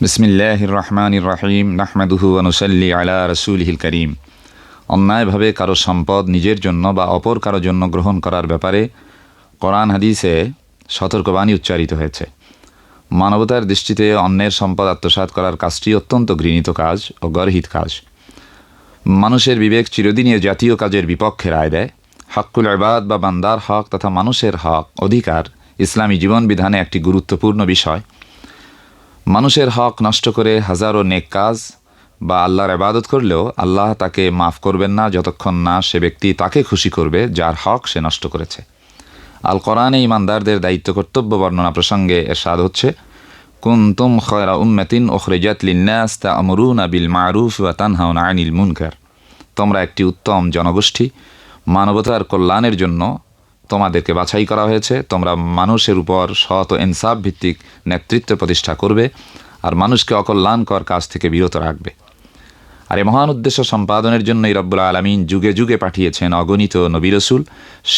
বিসমিল্লাহ রহমান রাহিম নাহমাদুহু অনুসল্লি আলা রসুলহিল করিম অন্যায়ভাবে কারও সম্পদ নিজের জন্য বা অপর কারও জন্য গ্রহণ করার ব্যাপারে কোরআন হাদিসে সতর্কবাণী উচ্চারিত হয়েছে। মানবতার দৃষ্টিতে অন্যের সম্পদ আত্মসাৎ করার কাজটি অত্যন্ত ঘৃণিত কাজ ও গর্হিত কাজ। মানুষের বিবেক চিরদিনই জাতীয় কাজের বিপক্ষে রায় দেয়। হকুল আবাদ বা বান্দার হক তথা মানুষের হক অধিকার ইসলামী জীবন বিধানে একটি গুরুত্বপূর্ণ বিষয়। মানুষের হক নষ্ট করে হাজারো নেক কাজ বা আল্লাহর আবাদত করলেও আল্লাহ তাকে মাফ করবেন না যতক্ষণ না সে ব্যক্তি তাকে খুশি করবে যার হক সে নষ্ট করেছে। আল কোরআনে ইমানদারদের দায়িত্ব কর্তব্য বর্ণনা প্রসঙ্গে এরশাদ হচ্ছে, কুনতুম খয়রা উম্মাতিন ওখরেজাত লিন্নাস তা আমরুনা বিল মারুফ ওয়া তানহাউনা আনিল মুনকার। তোমরা একটি উত্তম জনগোষ্ঠী, মানবতার কল্যাণের জন্য তোমাদেরকে বাছাই করা হয়েছে। তোমরা মানুষের উপর সৎ ও ইনসাফ ভিত্তিক নেতৃত্ব প্রতিষ্ঠা করবে আর মানুষকে অকল্যাণকর কাজ থেকে বিরত রাখবে। আর এই মহান উদ্দেশ্য সম্পাদনের জন্যই রব্বুল আলমিন যুগে যুগে পাঠিয়েছেন অগণিত নবী রসুল।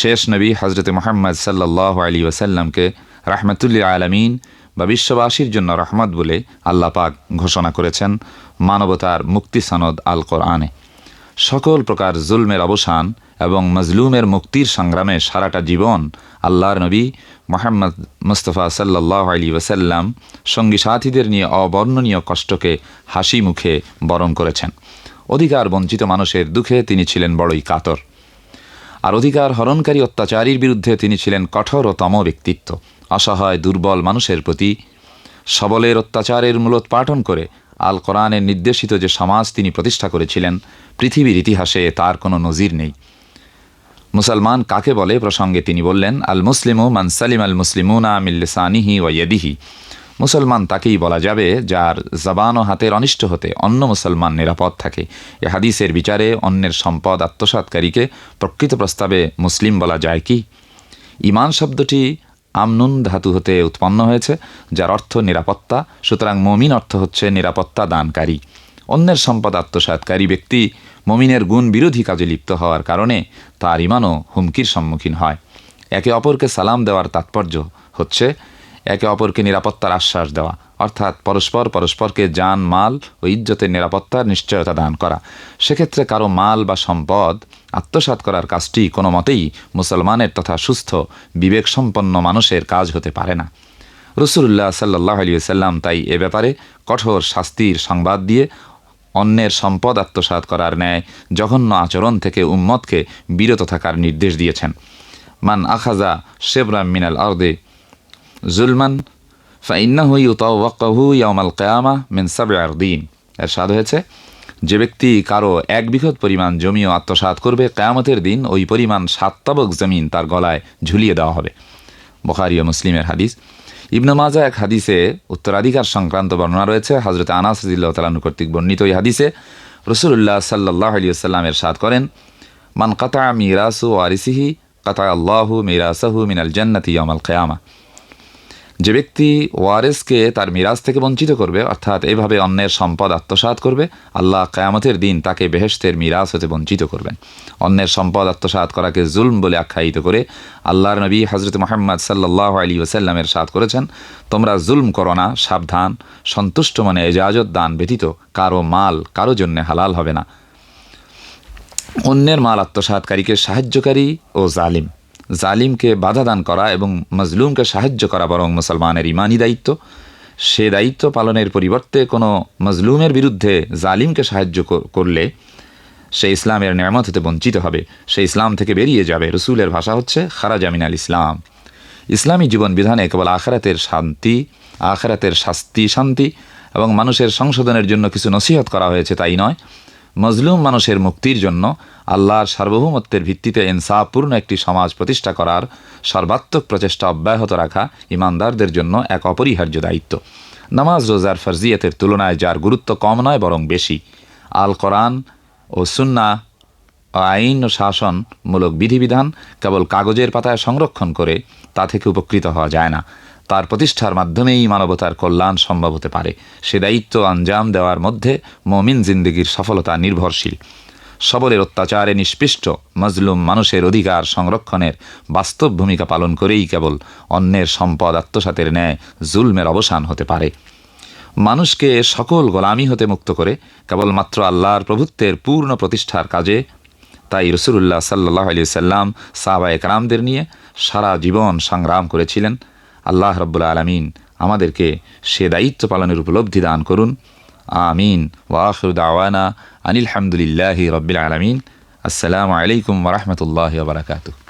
শেষ নবী হজরত মোহাম্মদ সাল্লাহ আলী ওসাল্লামকে রাহমাতুল্লি আলমিন বা বিশ্ববাসীর জন্য রহমত বলে আল্লাহ পাক ঘোষণা করেছেন মানবতার মুক্তি সনদ আল কোরআনে সকল প্রকার জুলমের অবসান এবং মজলুমের মুক্তির সংগ্রামে সারাটা জীবন আল্লাহর নবী মোহাম্মদ মুস্তফা সাল্লাহ আলী ওসাল্লাম সঙ্গী সাথীদের নিয়ে অবর্ণনীয় কষ্টকে হাসি মুখে বরণ করেছেন। অধিকার বঞ্চিত মানুষের দুঃখে তিনি ছিলেন বড়ই কাতর। আর অধিকার হরণকারী অত্যাচারীর বিরুদ্ধে তিনি ছিলেন কঠোরতম ব্যক্তিত্ব। অসহায়, দুর্বল মানুষের প্রতি সবলের অত্যাচারের মূলত পাঠন করে আল কোরআনের নির্দেশিত যে সমাজ তিনি প্রতিষ্ঠা করেছিলেন, পৃথিবীর ইতিহাসে তার কোনো নজির নেই। মুসলমান কাকে বলে? প্রসঙ্গে তিনি বললেন আল মুসলিমু মানসালিম আল মুসলিমুনা মিল্লিসানিহি ওয়াইয়াদিহি মুসলমান তাকেই বলা যাবে যার জবান ও হাতের অনিষ্ট হতে অন্য মুসলমান নিরাপদ থাকে। এ হাদিসের বিচারে অন্যের সম্পদ আত্মসাতকারীকে প্রকৃত প্রস্তাবে মুসলিম বলা যায় কি? ইমান শব্দটি আমনুন ধাতু হতে উৎপন্ন হয়েছে, যার অর্থ নিরাপত্তা। সুতরাং মমিন অর্থ হচ্ছে নিরাপত্তা দানকারী। অন্যের সম্পদ আত্মসাতকারী ব্যক্তি মমিনের গুণ বিরোধী কাজে লিপ্ত হওয়ার কারণে তার ইমানও হুমকির সম্মুখীন হয়। একে অপরকে সালাম দেওয়ার তাৎপর্য হচ্ছে একে অপরকে নিরাপত্তার আশ্বাস দেওয়া, অর্থাৎ পরস্পর পরস্পরকে যান, মাল ও ইজ্জতের নিরাপত্তার নিশ্চয়তা দান করা। সেক্ষেত্রে কারও মাল বা সম্পদ আত্মসাৎ করার কাজটি কোনো মতেই মুসলমানের তথা সুস্থ, বিবেকসম্পন্ন মানুষের কাজ হতে পারে না। রসুল্লাহ সাল্লাহ আলী সাল্লাম তাই এ ব্যাপারে কঠোর শাস্তির সংবাদ দিয়ে অন্যের সম্পদ আত্মসাৎ করার ন্যায় জঘন্য আচরণ থেকে উম্মতকে বিরত থাকার নির্দেশ দিয়েছেন। মান আখাজা শেবরাম মিনাল আর্দে জুলমান, ফাইন্নাহু ইউতাওয়াক্কাহু ইয়াউমাল কিয়ামা মিন সাব'i আরদিন। এরশাদ হয়েছে, যে ব্যক্তি কারও এক বিঘত পরিমাণ জমিও আত্মসাৎ করবে, কেয়ামতের দিন ওই পরিমাণ সাততাবক জমিন তার গলায় ঝুলিয়ে দেওয়া হবে। বখারি ও মুসলিমের হাদিস। ইবনু মাজা এক হাদিসে উত্তরাধিকার সংক্রান্ত বর্ণনা রয়েছে। হজরত আনাস রাজিল্লাহ তালানু কর্তৃক বর্ণিত এই হাদিসে রসুল্লাহ সাল্লাহ আলী সাল্লামের সাদ করেন, মান কাতা মিরাসু আরিসিহি কাতা আল্লাহু মিরাসাহু মিনাল জান্নাতি ইয়ামাল কেয়ামা। যে ব্যক্তি ওয়ারেসকে তার মিরাজ থেকে বঞ্চিত করবে, অর্থাৎ এভাবে অন্যের সম্পদ আত্মসাৎ করবে, আল্লাহ কায়ামতের দিন তাকে বেহেস্তের মিরাজ হতে বঞ্চিত করবেন। অন্যের সম্পদ আত্মসাৎ করাকে জুলম বলে আখ্যায়িত করে আল্লাহর নবী হজরত মোহাম্মদ সাল্লাহ আলী ওসাল্লামের সাথ করেছেন, তোমরা জুলম করো না, সাবধান, সন্তুষ্ট মনে এজাজত দান ব্যতীত কারও মাল কারও জন্যে হালাল হবে না। অন্যের মাল আত্মসাৎকারীকে সাহায্যকারী ও জালিম। জালিমকে বাধা দান করা এবং মজলুমকে সাহায্য করা বরং মুসলমানের ইমানি দায়িত্ব। সে দায়িত্ব পালনের পরিবর্তে কোনো মজলুমের বিরুদ্ধে জালিমকে সাহায্য করলে সে ইসলামের নিয়ামত হতে বঞ্চিত হবে। সে ইসলাম থেকে বেরিয়ে যাবে। রসুলের ভাষা হচ্ছে খারা জামিন আল ইসলাম। ইসলামী জীবন বিধানে কেবল আখরাতের শান্তি, আখরাতের শাস্তি, শান্তি এবং মানুষের সংশোধনের জন্য কিছু নসিহত করা হয়েছে তাই নয়। মজলুম মানুষের মুক্তির জন্য আল্লাহর সার্বভৌমত্বের ভিত্তিতে ইনসাফপূর্ণ একটি সমাজ প্রতিষ্ঠা করার সর্বাত্মক প্রচেষ্টা অব্যাহত রাখা ইমানদারদের জন্য এক অপরিহার্য দায়িত্ব। নামাজ রোজার ফরজিয়তের তুলনায় যার গুরুত্ব কম নয়, বরং বেশি। আল কোরআন ও সুন্না আইন ও শাসনমূলক বিধিবিধান কেবল কাগজের পাতায় সংরক্ষণ করে তা থেকে উপকৃত হওয়া যায় না। তার প্রতিষ্ঠার মাধ্যমেই মানবতার কল্যাণ সম্ভব হতে পারে। সে দায়িত্ব আঞ্জাম দেওয়ার মধ্যে মমিন জিন্দগির সফলতা নির্ভরশীল। সবলের অত্যাচারে নিষ্পৃষ্ট, মজলুম মানুষের অধিকার সংরক্ষণের বাস্তব ভূমিকা পালন করেই কেবল অন্যের সম্পদ আত্মসাতের ন্যায় জুলমের অবসান হতে পারে। মানুষকে সকল গোলামি হতে মুক্ত করে কেবলমাত্র আল্লাহর প্রভুত্বের পূর্ণ প্রতিষ্ঠার কাজে, তাই রসুল্লাহ সাল্লাহ আলি সাল্লাম সাহাবা একরামদের নিয়ে সারা জীবন সংগ্রাম করেছিলেন। আল্লাহ রব্বুল আলমিন আমাদেরকে সে দায়িত্ব পালনের উপলব্ধি দান করুন। আমিন। ওয়াহুদাওয়ানা আনিল হামদুলিল্লাহি রব্বিল আলমিন। আসসালামু আলাইকুম ওরহমতুল্লাহ বারকাতুহ।